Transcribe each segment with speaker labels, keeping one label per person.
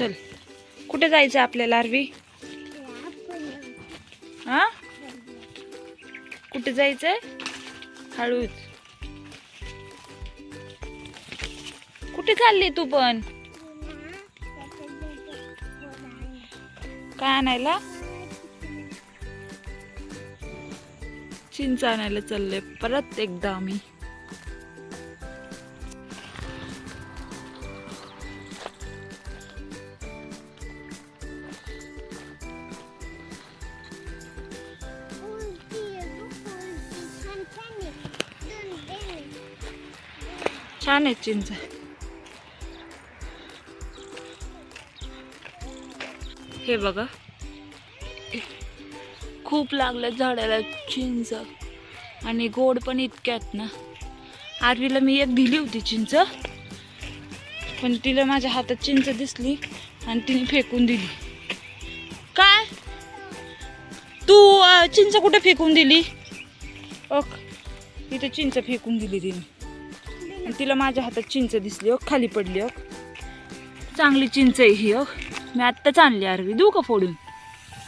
Speaker 1: चल. कुठे जायचं आपल्याला आरवी? हा? कुठे जायचंय? हळूच. कुठे चालली तू पण? काय आणायला? चिंच आणायला चाललंय परत एकदा आम्ही. छान आहेत चिंच. हे बघा. खूप लागलं झाडाला चिंच. आणि गोड पण इतक्यात ना. आरवीला मी एक दिली होती चिंच. पण तिला माझ्या हातात चिंच दिसली आणि तिने फेकून दिली. काय? तू चिंच कुठे फेकून दिली? ओक इथे चिंच फेकून दिली तिने. तिला माझ्या हातात चिंच दिसली हो खाली पडली हो. चांगली चिंच आहे ही हो. मी आत्ताच आणली आरवी देऊ का फोडून?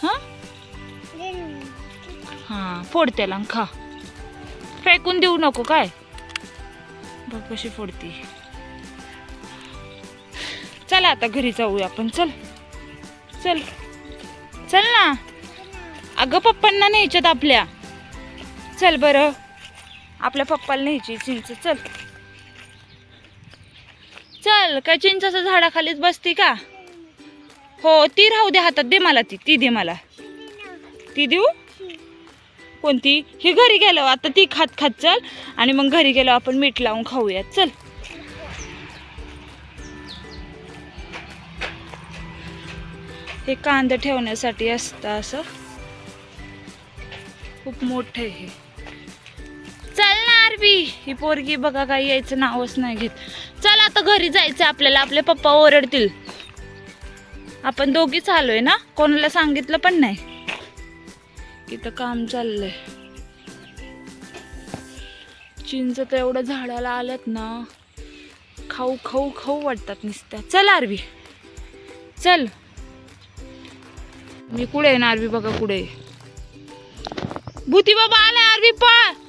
Speaker 1: हां? हां फोड त्याला खा. फेकून देऊ नको काय? बघ कशी फोडती. चला आता घरी जाऊया आपण चल. चल. चल ना. अगं पप्पांना न्यायच्यात आपल्या. चल बरं. आपल्या पप्पाला न्यायची चिंच चल. चल काय चिंचाच्या झाडाखालीच बसती का? हो ती राहू दे हातात दे मला ती ती दे मला. ती देऊ? कोणती? ही घरी गेलो आता ती खात खात चल आणि मग घरी गेलो आपण मीठ लावून खाऊयात चल. हे कांदा ठेवण्यासाठी असतं असं. खूप मोठं आहे हे. चल ही पोरगी बघा काही यायचं नावच नाही घेत. चल आता घरी जायचं आपल्याला. आपले पप्पा ओरडतील. आपण दोघीच आलोय ना? कोणाला सांगितलं पण नाही. इथं काम चाललंय. चिंच तर एवढं झाडाला आलत ना. खाऊ खाऊ खाऊ वाटतात नुसत्या. चल आरवी. चल. मी कुठे आहे ना आरवी? बघा कुठे भूती बाबा आलाय आरवी पळ.